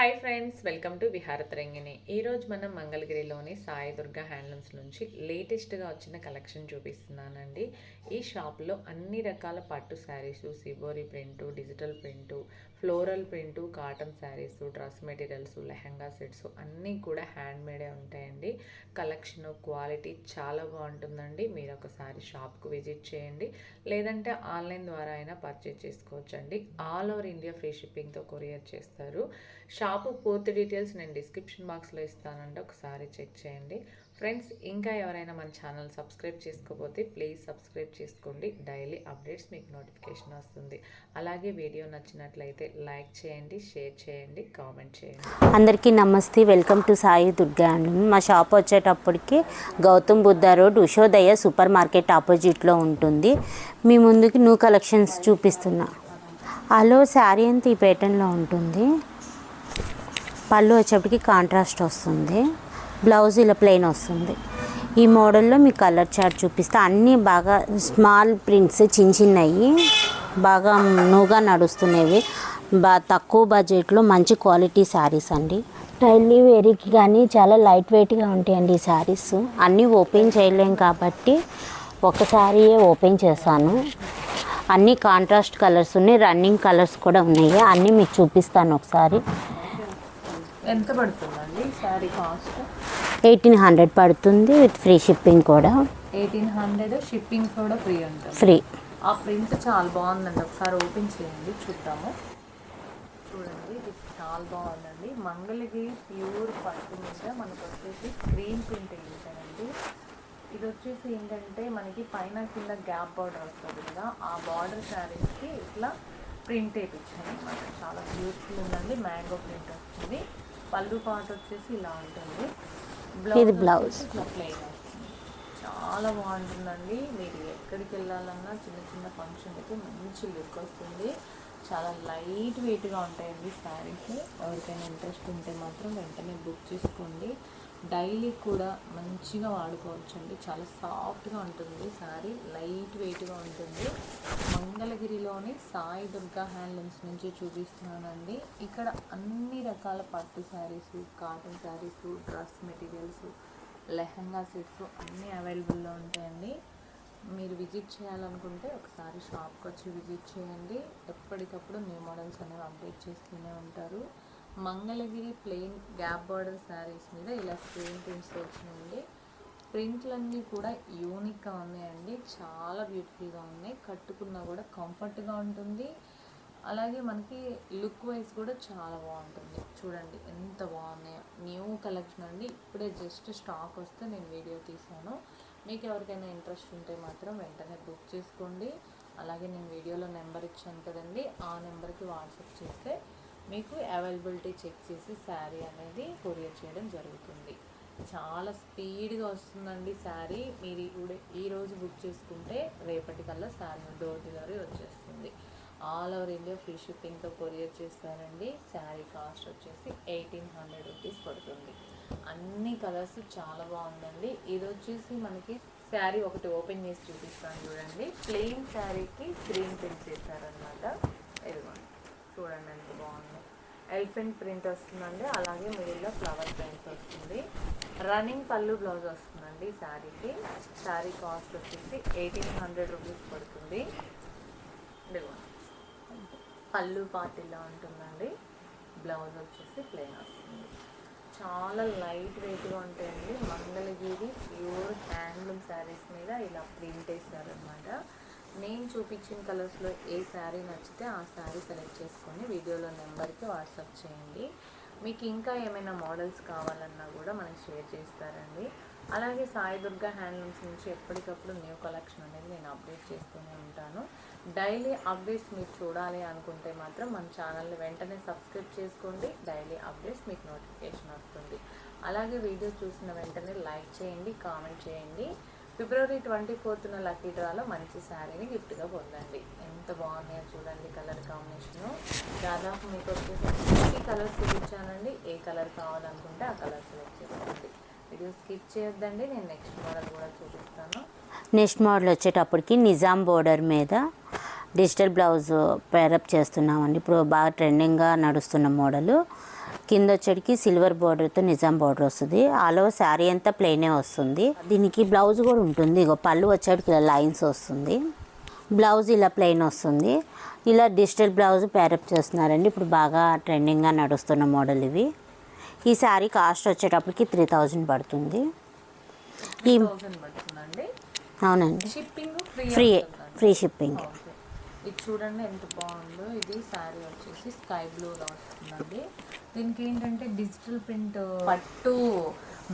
Hi friends welcome to Viharatarangini ఈరోజు మనం మంగళగిరిలోని సాయి దుర్గా హ్యాండ్లూమ్స్ నుంచి లేటెస్ట్గా వచ్చిన కలెక్షన్ చూపిస్తున్నానండి. ఈ షాప్లో అన్ని రకాల పట్టు sarees shibori print digital print floral print cotton sarees dress materials lehenga sets అన్నీ కూడా హ్యాండ్మేడే ఉంటాయండి. కలెక్షన్ క్వాలిటీ చాలా బాగుంటుందండి. మీరు ఒకసారి షాప్కు విజిట్ చేయండి. లేదంటే ఆన్లైన్ ద్వారా అయినా పర్చేజ్ చేసుకోవచ్చండి. ఆల్ ఓవర్ ఇండియా ఫ్రీ షిప్పింగ్తో కొరియర్ చేస్తారు. షాప్ పూర్తి డీటెయిల్స్ నేను డిస్క్రిప్షన్ బాక్స్లో ఇస్తానండి. ఒకసారి చెక్ చేయండి. ఫ్రెండ్స్ ఇంకా ఎవరైనా మన ఛానల్ సబ్స్క్రైబ్ చేసుకోకపోతే ప్లీజ్ సబ్స్క్రైబ్ చేసుకోండి. డైలీ అప్డేట్స్ మీకు నోటిఫికేషన్ వస్తుంది. అలాగే వీడియో నచ్చినట్లయితే లైక్ చేయండి షేర్ చేయండి కామెంట్ చేయండి. అందరికీ నమస్తే. వెల్కమ్ టు సాయి దుర్గా మా షాప్ వచ్చేటప్పటికి Gautam Buddha road Ushodaya super market ఆపోజిట్లో ఉంటుంది. మీ ముందుకి న్యూ కలెక్షన్స్ చూపిస్తున్నా. హలో శారీ అంతా ఈ పేటర్న్లో ఉంటుంది. పళ్ళు వచ్చేప్పటికి కాంట్రాస్ట్ వస్తుంది. బ్లౌజ్ ఇలా ప్లెయిన్ వస్తుంది. ఈ మోడల్లో మీ కలర్ చార్ట్ చూపిస్తే. అన్నీ బాగా స్మాల్ ప్రింట్స్ చిన్న చిన్నవి బాగా నువ్వుగా నడుస్తున్నవి. బా తక్కువ బడ్జెట్లో మంచి క్వాలిటీ శారీస్ అండి. టైలీ వేరీకి కానీ చాలా లైట్ వెయిట్గా ఉంటాయండి ఈ శారీస్ అన్నీ ఓపెన్ చేయలేం కాబట్టి ఒకసారి ఓపెన్ చేశాను. అన్నీ కాంట్రాస్ట్ కలర్స్ ఉన్నాయి. రన్నింగ్ కలర్స్ కూడా ఉన్నాయి. అన్నీ మీకు చూపిస్తాను ఒకసారి. ఎంత పడుతుందండి శారీ కాస్ట్? ఎయిటీన్ హండ్రెడ్ పడుతుంది విత్ ఫ్రీ షిప్పింగ్ కూడా. ఎయిటీన్ హండ్రెడ్ షిప్పింగ్ కూడా ఫ్రీ ఉంటుంది. ఫ్రీ. ఆ ప్రింట్ చాలా బాగుందండి. ఒకసారి ఓపెన్ చేయండి చూద్దాము. చూడండి ఇది చాలా బాగుందండి. మంగళగిరి ప్యూర్ పట్టు మీద మనకు వచ్చేసి స్క్రీన్ ప్రింట్ వేయించారండి. ఇది వచ్చేసి ఏంటంటే మనకి పైన కింద గ్యాప్ బార్డర్ వస్తుంది కదా ఆ బార్డర్ శారీస్కి ఇట్లా ప్రింట్ వేయించాను అనమాట చాలా బ్యూటిఫుల్ ఉందండి. మ్యాంగో ప్రింట్ వస్తుంది. పళ్ళు పాటు వచ్చేసి ఇలా ఉంటుంది. ఇది ప్లెయిన్ వస్తుంది. చాలా బాగుంటుందండి. మీరు ఎక్కడికి వెళ్ళాలన్నా చిన్న చిన్న ఫంక్షన్కి మంచి లుక్ వస్తుంది. చాలా లైట్ వెయిట్గా ఉంటాయండి శారీస్. ఎవరికైనా ఇంట్రెస్ట్ ఉంటే మాత్రం వెంటనే బుక్ చేసుకోండి. డైలీ కూడా మంచిగా వాడుకోవచ్చు అండి చాలా సాఫ్ట్గా ఉంటుంది. శారీ లైట్ వెయిట్గా ఉంటుంది. మంగళగిరిలోని సాయి దుర్గా హ్యాండ్లూమ్స్ నుంచి చూపిస్తున్నానండి. ఇక్కడ అన్ని రకాల పట్టు sarees cotton sarees dress materials lehenga sets అన్నీ అవైలబుల్లో ఉంటాయండి. మీరు విజిట్ చేయాలనుకుంటే ఒకసారి షాప్కి వచ్చి విజిట్ చేయండి. ఎప్పటికప్పుడు న్యూ మోడల్స్ అనేవి అప్డేట్ చేస్తూనే ఉంటారు. Mangalagiri plain gap border sarees మీద ఇలా స్క్రీన్ ప్రింట్స్ వచ్చినాయండి. ప్రింట్లన్నీ కూడా యూనిక్గా ఉన్నాయండి. చాలా బ్యూటిఫుల్గా ఉన్నాయి. కట్టుకున్నా కూడా కంఫర్ట్గా ఉంటుంది. అలాగే మనకి లుక్ వైజ్ కూడా చాలా బాగుంటుంది. చూడండి ఎంత బాగున్నాయో. న్యూ కలెక్షన్ అండి. ఇప్పుడే జస్ట్ స్టాక్ వస్తే నేను వీడియో తీసాను మీకు ఎవరికైనా ఇంట్రెస్ట్ ఉంటే మాత్రం వెంటనే బుక్ చేసుకోండి. అలాగే నేను వీడియోలో నెంబర్ ఇచ్చాను కదండి. ఆ నెంబర్కి వాట్సాప్ చేస్తే మీకు అవైలబిలిటీ చెక్ చేసి శారీ అనేది కొరియర్ చేయడం జరుగుతుంది. చాలా స్పీడ్గా వస్తుందండి శారీ మీరు ఇప్పుడు ఈరోజు బుక్ చేసుకుంటే రేపటికల్లా శారీ డోర్ డెలివరీ వచ్చేస్తుంది. ఆల్ ఓవర్ ఇండియా ఫ్రీ షిప్పింగ్తో కొరియర్ చేస్తారండి. శారీ కాస్ట్ వచ్చేసి ఎయిటీన్ హండ్రెడ్ రూపీస్ పడుతుంది. అన్ని కలర్స్ చాలా బాగుందండి. ఇది వచ్చేసి మనకి శారీ ఒకటి ఓపెన్ చేసి చూపిస్తాను చూడండి. ప్లెయిన్ శారీకి స్క్రీన్ ప్రింట్ చేశారనమాట ఇదిగోండి. చూడండి ఎంత బాగుంది. ఎలిఫెంట్ ప్రింట్ వస్తుందండి. అలాగే మిడిల్లో ఫ్లవర్ ప్రింట్స్ వస్తుంది. రన్నింగ్ పళ్ళు బ్లౌజ్ వస్తుందండి శారీకి. శారీ కాస్ట్ వచ్చేసి ఎయిటీన్ హండ్రెడ్ రూపీస్ పడుతుంది. పళ్ళు పార్టీలో ఉంటుందండి. బ్లౌజ్ వచ్చేసి ప్లెయిన్ వస్తుంది. చాలా లైట్ వెయిట్గా ఉంటాయండి. మంగళగిరి ప్యూర్ హ్యాండ్లూమ్ శారీస్ మీద ఇలా ప్రింట్ వేసారనమాట నేను చూపించిన కలర్స్లో ఏ శారీ నచ్చితే ఆ శారీ సెలెక్ట్ చేసుకొని వీడియోలో నెంబర్కి వాట్సాప్ చేయండి. మీకు ఇంకా ఏమైనా మోడల్స్ కావాలన్నా కూడా మనకి షేర్ చేస్తారండి. అలాగే సాయి దుర్గా హ్యాండ్లూమ్స్ నుంచి ఎప్పటికప్పుడు న్యూ కలెక్షన్ అనేది నేను అప్డేట్ చేస్తూనే ఉంటాను. డైలీ అప్డేట్స్ మీరు చూడాలి అనుకుంటే మాత్రం మన ఛానల్ని వెంటనే సబ్స్క్రైబ్ చేసుకోండి. డైలీ అప్డేట్స్ మీకు నోటిఫికేషన్ వస్తుంది. అలాగే వీడియో చూసిన వెంటనే లైక్ చేయండి కామెంట్ చేయండి. ఫిబ్రవరి ట్వంటీ ఫోర్త్న లక్కీ డ్రాలో మంచి శారీని గిఫ్ట్గా పొందండి. ఎంత బాగున్నాయో చూడండి కలర్ కాంబినేషను. దాదాపు మీకు వచ్చేసి కలర్స్ చూపించానండి? ఏ కలర్ కావాలనుకుంటే ఆ కలర్ సెలెక్ట్ చేసుకోండి. వీడియో స్కిప్ చేయొద్దండి. నేను నెక్స్ట్ మోడల్ కూడా చూపిస్తాను. నెక్స్ట్ మోడల్ వచ్చేటప్పటికి నిజాం బోర్డర్ మీద డిజిటల్ బ్లౌజ్ పేరప్ చేస్తున్నామండి. ఇప్పుడు బాగా ట్రెండింగ్గా నడుస్తున్న మోడలు. కింద వచ్చేటికి సిల్వర్ బార్డర్తో నిజాం బార్డర్ వస్తుంది. ఆల్ శారీ అంతా ప్లెయినే వస్తుంది. దీనికి బ్లౌజ్ కూడా ఉంటుంది. ఇగో పళ్ళు వచ్చేటికి ఇలా లైన్స్ వస్తుంది. బ్లౌజ్ ఇలా ప్లెయిన్ వస్తుంది. ఇలా డిజిటల్ బ్లౌజ్ ప్యారప్ చేస్తున్నారండి. ఇప్పుడు బాగా ట్రెండింగ్గా నడుస్తున్న మోడల్ ఇవి. ఈ శారీ కాస్ట్ వచ్చేటప్పటికి త్రీ థౌజండ్ పడుతుంది. ఈ అవునండి. Shipping free free shipping. ఇది చూడండి ఎంత బాగుందో. ఇది శారీ వచ్చేసి స్కై బ్లూలో వస్తుందండి. దీనికి ఏంటంటే డిజిటల్ ప్రింట్ పట్టు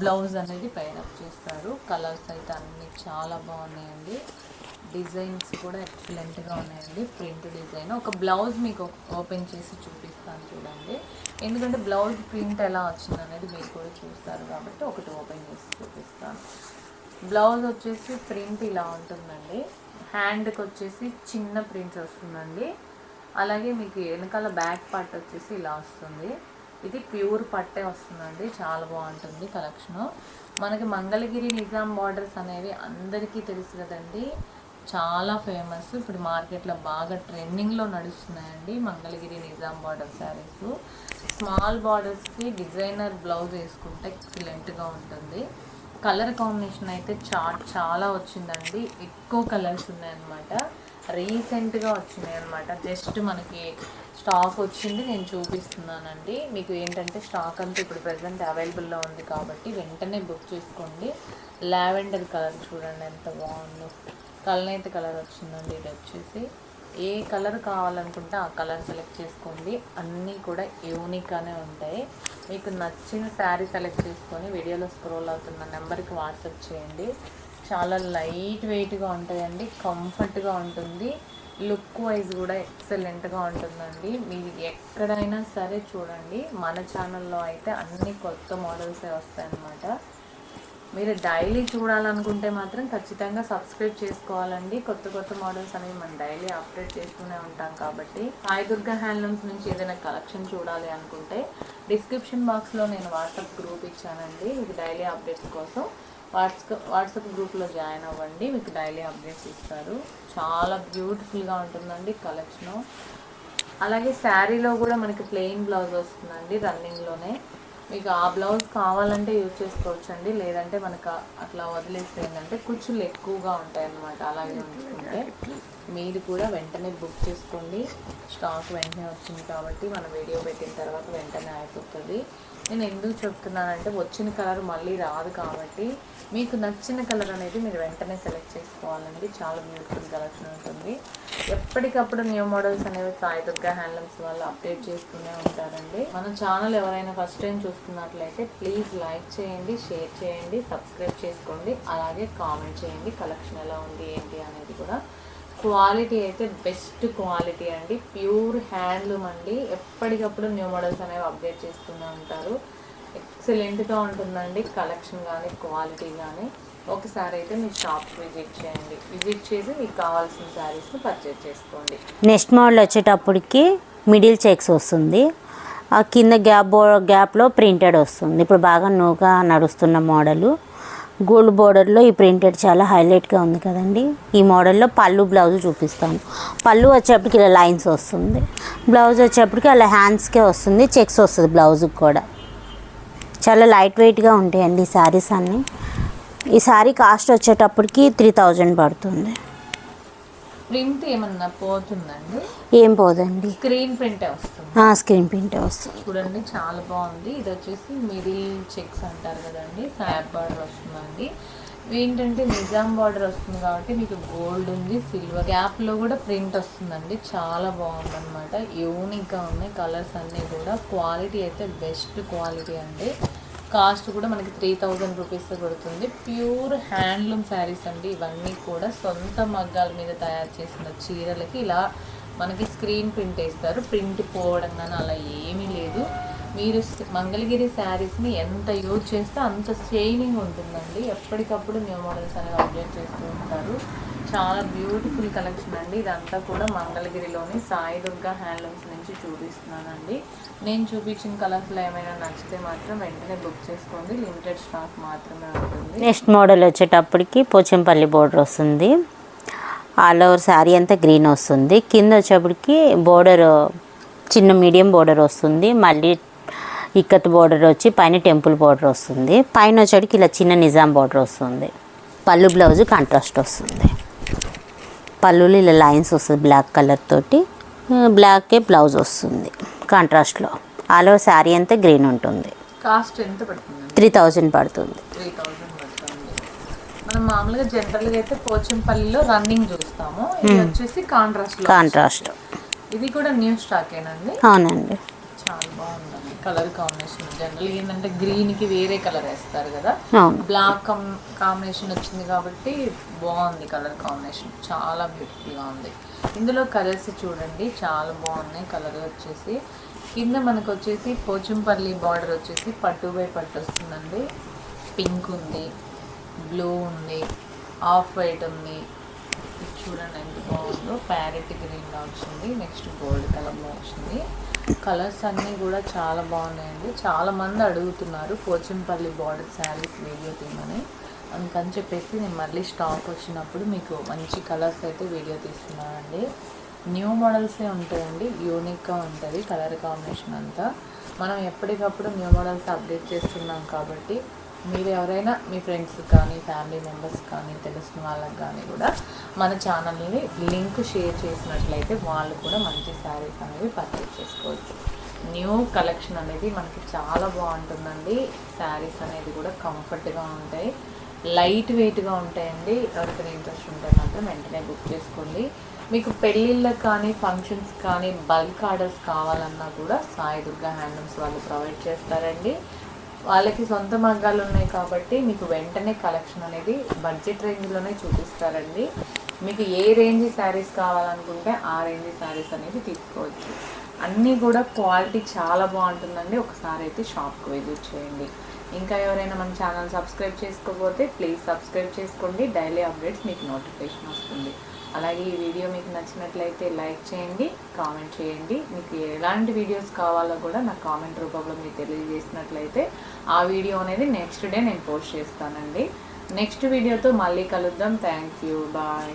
బ్లౌజ్ అనేది పైన చేస్తారు. కలర్స్ అయితే అన్నీ చాలా బాగున్నాయండి. డిజైన్స్ కూడా ఎక్సలెంట్గా ఉన్నాయండి. Print design. ఒక బ్లౌజ్ మీకు ఓపెన్ చేసి చూపిస్తాను చూడండి. ఎందుకంటే బ్లౌజ్ ప్రింట్ ఎలా వచ్చింది అనేది మీరు కూడా చూస్తారు కాబట్టి ఒకటి ఓపెన్ చేసి చూపిస్తాను. బ్లౌజ్ వచ్చేసి ప్రింట్ ఇలా ఉంటుందండి. హ్యాండ్కి వచ్చేసి చిన్న ప్రింట్స్ వస్తుందండి. అలాగే మీకు వెనకాల బ్యాక్ పార్ట్ వచ్చేసి ఇలా వస్తుంది. ఇది ప్యూర్ పట్టే వస్తుందండి. చాలా బాగుంటుంది కలెక్షను. మనకి మంగళగిరి నిజాం బార్డర్స్ అనేవి అందరికీ తెలుసు కదండి. చాలా ఫేమస్. ఇప్పుడు మార్కెట్లో బాగా ట్రెండింగ్లో నడుస్తున్నాయండి మంగళగిరి నిజాం బార్డర్ శారీస్. స్మాల్ బార్డర్స్కి డిజైనర్ బ్లౌజ్ వేసుకుంటే ఎక్సలెంట్గా ఉంటుంది. కలర్ కాంబినేషన్ అయితే చా చాలా వచ్చిందండి. ఎక్కువ కలర్స్ ఉన్నాయన్నమాట. రీసెంట్గా వచ్చినాయి అనమాట జస్ట్ మనకి స్టాక్ వచ్చింది నేను చూపిస్తున్నానండి. మీకు ఏంటంటే స్టాక్ అంతా ఇప్పుడు ప్రజెంట్ అవైలబుల్లో ఉంది కాబట్టి వెంటనే బుక్ చేసుకోండి. లావెండర్ కలర్ చూడండి ఎంత బాగుందో. కలనైతే కలర్ వచ్చిందండి ఇది వచ్చేసి. ఏ కలర్ కావాలనుకుంటే ఆ కలర్ సెలెక్ట్ చేసుకోండి. అన్నీ కూడా యూనిక్గానే ఉంటాయి. మీకు నచ్చిన శారీ సెలెక్ట్ చేసుకొని వీడియోలో స్క్రోల్ అవుతున్న నెంబర్కి వాట్సాప్ చేయండి. చాలా లైట్ వెయిట్గా ఉంటాయండి. కంఫర్ట్గా ఉంటుంది. లుక్ వైజ్ కూడా ఎక్సలెంట్గా ఉంటుందండి. మీరు ఎక్కడైనా సరే చూడండి. మన ఛానల్లో అయితే అన్ని కొత్త మోడల్సే వస్తాయన్నమాట. మీరు డైలీ చూడాలనుకుంటే మాత్రం ఖచ్చితంగా సబ్స్క్రైబ్ చేసుకోవాలండి. కొత్త కొత్త మోడల్స్ అనేవి మనం డైలీ అప్డేట్ చేస్తూనే ఉంటాం కాబట్టి. సాయి దుర్గా హ్యాండ్లూమ్స్ నుంచి ఏదైనా కలెక్షన్ చూడాలి అనుకుంటే డిస్క్రిప్షన్ బాక్స్లో నేను వాట్సాప్ గ్రూప్ ఇచ్చానండి. మీకు డైలీ అప్డేట్స్ కోసం. వాట్సాప్ వాట్సాప్ గ్రూప్లో జాయిన్ అవ్వండి. మీకు డైలీ అప్డేట్స్ ఇస్తారు. చాలా బ్యూటిఫుల్గా ఉంటుందండి కలెక్షను అలాగే శారీలో కూడా మనకి ప్లెయిన్ బ్లౌజ్ వస్తుందండి రన్నింగ్లోనే మీకు ఆ బ్లౌజ్ కావాలంటే యూజ్ చేసుకోవచ్చండి. లేదంటే మనకు అట్లా వదిలేస్తే ఏంటంటే కుచ్చులు ఎక్కువగా ఉంటాయి అన్నమాట అలాగే ఉంచుకుంటే. మీరు కూడా వెంటనే బుక్ చేసుకోండి. స్టాక్ వెంటనే వచ్చింది కాబట్టి మన వీడియో పెట్టిన తర్వాత వెంటనే అయిపోతుంది. నేను ఎందుకు చెప్తున్నానంటే వచ్చిన కలర్ మళ్ళీ రాదు కాబట్టి మీకు నచ్చిన కలర్ అనేది మీరు వెంటనే సెలెక్ట్ చేసుకోవాలండి. చాలా బ్యూటిఫుల్ కలెక్షన్ ఉంటుంది. ఎప్పటికప్పుడు న్యూ మోడల్స్ అనేవి సాయి దుర్గా హ్యాండ్లూమ్స్ వాళ్ళు అప్డేట్ చేస్తూనే ఉంటారండి. మన ఛానల్ ఎవరైనా ఫస్ట్ టైం చూస్తున్నట్లయితే ప్లీజ్ లైక్ చేయండి షేర్ చేయండి సబ్స్క్రైబ్ చేసుకోండి. అలాగే కామెంట్ చేయండి కలెక్షన్ ఎలా ఉంది ఏంటి అనేది కూడా క్వాలిటీ అయితే బెస్ట్ క్వాలిటీ అండి. ప్యూర్ హ్యాండ్లూమ్ అండి. ఎప్పటికప్పుడు న్యూ మోడల్స్ అనేవి అప్డేట్ చేస్తూనే ఉంటారు. ఎక్సలెంట్గా ఉంటుందండి కలెక్షన్ కానీ క్వాలిటీ కానీ ఒకసారి అయితే మీ షాప్ విజిట్ చేయండి. విజిట్ చేసి మీకు కావాల్సిన శారీస్ని పర్చేజ్ చేసుకోండి. నెక్స్ట్ మోడల్ వచ్చేటప్పటికి మిడిల్ చెక్స్ వస్తుంది. ఆ కింద గ్యాప్ బో గ్యాప్లో ప్రింటెడ్ వస్తుంది. ఇప్పుడు బాగా నూగా నడుస్తున్న మోడలు. గోల్డ్ బార్డర్లో ఈ ప్రింటెడ్ చాలా హైలైట్గా ఉంది కదండి. ఈ మోడల్లో పళ్ళు బ్లౌజ్ చూపిస్తాను. పళ్ళు వచ్చేప్పటికి ఇలా లైన్స్ వస్తుంది. బ్లౌజ్ వచ్చేప్పటికి అలా హ్యాండ్స్కే వస్తుంది. చెక్స్ వస్తుంది బ్లౌజ్కి కూడా. చాలా లైట్ వెయిట్గా ఉంటాయండి ఈ శారీస్ అన్నీ. ఈ శారీ కాస్ట్ వచ్చేటప్పటికి త్రీ థౌజండ్ పడుతుంది. ప్రింట్ ఏమన్నా పోతుందండి? ఏం పోదండి. స్క్రీన్ ప్రింటే వస్తుంది. స్క్రీన్ ప్రింటే వస్తుంది. చూడండి చాలా బాగుంది. ఇది వచ్చేసి మిడిల్ చెక్స్ అంటారు కదండి సాప్ బార్డర్ వస్తుందండి. ఏంటంటే నిజాం బార్డర్ వస్తుంది కాబట్టి మీకు గోల్డ్ ఉంది సిల్వర్. గ్యాప్లో కూడా ప్రింట్ వస్తుందండి. చాలా బాగుంది అనమాట యూనిక్గా ఉన్నాయి కలర్స్ అన్నీ కూడా. క్వాలిటీ అయితే బెస్ట్ క్వాలిటీ అండి. కాస్ట్ కూడా మనకి త్రీ థౌజండ్ రూపీస్ పడుతుంది. ప్యూర్ హ్యాండ్లూమ్ శారీస్ అండి. ఇవన్నీ కూడా సొంత మగ్గాల మీద తయారు చేసిన చీరలకి ఇలా మనకి స్క్రీన్ ప్రింట్ వేస్తారు. ప్రింట్ పోవడం కానీ అలా ఏమీ లేదు. మీరు మంగళగిరి శారీస్ని ఎంత యూజ్ చేస్తే అంత షైనింగ్ ఉంటుందండి. ఎప్పటికప్పుడు న్యూ మోడల్స్ అనేవి అప్డేట్ చేస్తూ ఉంటారు. చాలా బ్యూటిఫుల్ కలెక్షన్ అండి. ఇదంతా కూడా మంగళగిరిలోని సాయి దుర్గా హ్యాండ్లూమ్స్ నుంచి చూపిస్తున్నానండి. నేను చూపించిన కలర్స్లో ఏమైనా నచ్చితే మాత్రం వెంటనే బుక్ చేసుకోండి. లిమిటెడ్ స్టాక్ మాత్రమే ఉంటుంది. నెక్స్ట్ మోడల్ వచ్చేటప్పటికి పోచంపల్లి బోర్డర్ వస్తుంది. ఆల్ ఓవర్ శారీ అంతా గ్రీన్ వస్తుంది. కింద వచ్చేప్పటికి బోర్డర్ చిన్న మీడియం బోర్డర్ వస్తుంది. మళ్ళీ ఇక్కత్ బోర్డర్ వచ్చి పైన టెంపుల్ బోర్డర్ వస్తుంది. పైన వచ్చేటికి ఇలా చిన్న నిజాం బోర్డర్ వస్తుంది. పళ్ళు బ్లౌజ్ కాంట్రాస్ట్ వస్తుంది. పళ్ళులు ఇలా లైన్స్ వస్తుంది బ్లాక్ కలర్ తోటి. బ్లాకే బ్లౌజ్ వస్తుంది కాంట్రాస్ట్లో. ఆల్ ఓవర్ శారీ అంతా గ్రీన్ ఉంటుంది. కాస్ట్ ఎంత పడుతుందండి త్రీ థౌజండ్ పడుతుంది. త్రీ థౌజండ్ పడుతుంది. మనం మామూలుగా జనరల్గా అయితే పోచంపల్లిలో రన్నింగ్ చూస్తాము. ఇది వచ్చేసి కాంట్రాస్ట్ కాంట్రాస్ట్ ఇది కూడా న్యూ స్టాకేనండి అవునండి. చాలా బాగుందండి కలర్ కాంబినేషన్ జనరల్ ఏంటంటే గ్రీన్కి వేరే కలర్ వేస్తారు కదా. బ్లాక్ కాంబినేషన్ వచ్చింది కాబట్టి బాగుంది కలర్ కాంబినేషన్. చాలా బ్యూటిఫుల్గా ఉంది. ఇందులో కలర్స్ చూడండి. చాలా బాగున్నాయి. కలర్ వచ్చేసి కింద మనకు వచ్చేసి పోచంపల్లి బార్డర్ వచ్చేసి పట్టు బై పట్టు వస్తుందండి. పింక్ ఉంది బ్లూ ఉంది ఆఫ్ వైట్ ఉంది. ఇది చూడండి ఎంత బాగుందో. ప్యారెట్ గ్రీన్లో వచ్చింది నెక్స్ట్ గోల్డ్ కలర్లో వచ్చింది కలర్స్ అన్నీ కూడా చాలా బాగున్నాయండి. చాలామంది అడుగుతున్నారు పోచంపల్లి బార్డర్ శారీస్ వీడియో తీయమని. అందుకని చెప్పేసి నేను మళ్ళీ స్టాక్ వచ్చినప్పుడు మీకు మంచి కలర్స్ అయితే వీడియో తీస్తున్నానండి. న్యూ మోడల్సే ఉంటాయండి. యూనిక్గా ఉంటుంది కలర్ కాంబినేషన్ అంతా. మనం ఎప్పటికప్పుడు న్యూ మోడల్స్ అప్డేట్ చేస్తున్నాం కాబట్టి మీరు ఎవరైనా మీ ఫ్రెండ్స్ కానీ ఫ్యామిలీ మెంబర్స్ కానీ తెలిసిన వాళ్ళకి కానీ కూడా మన ఛానల్ని లింక్ షేర్ చేసినట్లయితే వాళ్ళు కూడా మంచి శారీస్ అనేవి పర్చేస్ చేసుకోవచ్చు. న్యూ కలెక్షన్ అనేది మనకి చాలా బాగుంటుందండి. శారీస్ అనేది కూడా కంఫర్ట్గా ఉంటాయి. లైట్ వెయిట్గా ఉంటాయండి. ఎవరికైనా ఇంట్రెస్ట్ ఉంటే మాత్రం వెంటనే బుక్ చేసుకోండి. మీకు పెళ్ళిళ్ళకి కానీ ఫంక్షన్స్ కానీ బల్క్ ఆర్డర్స్ కావాలన్నా కూడా సాయి దుర్గా హ్యాండ్లూమ్స్ వాళ్ళు ప్రొవైడ్ చేస్తారండి. వాళ్ళకి సొంత మగ్గాలు ఉన్నాయి కాబట్టి మీకు వెంటనే కలెక్షన్ అనేది బడ్జెట్ రేంజ్లోనే చూపిస్తారండి. మీకు ఏ రేంజ్ శారీస్ కావాలనుకుంటే ఆ రేంజ్ శారీస్ అనేది తీసుకోవచ్చు. అన్నీ కూడా క్వాలిటీ చాలా బాగుంటుందండి. ఒకసారి అయితే షాప్కి విజిట్ చేయండి. ఇంకా ఎవరైనా మన ఛానల్ సబ్స్క్రైబ్ చేసుకోకపోతే ప్లీజ్ సబ్స్క్రైబ్ చేసుకోండి. డైలీ అప్డేట్స్ మీకు నోటిఫికేషన్ వస్తుంది. అలాగే ఈ వీడియో మీకు నచ్చినట్లయితే లైక్ చేయండి కామెంట్ చేయండి. మీకు ఎలాంటి వీడియోస్ కావాలో కూడా నాకు కామెంట్ రూపంలో మీరు తెలియజేసినట్లయితే ఆ వీడియో అనేది నెక్స్ట్ డే నేను పోస్ట్ చేస్తానండి. నెక్స్ట్ వీడియోతో మళ్ళీ కలుద్దాం. Thank you. బాయ్.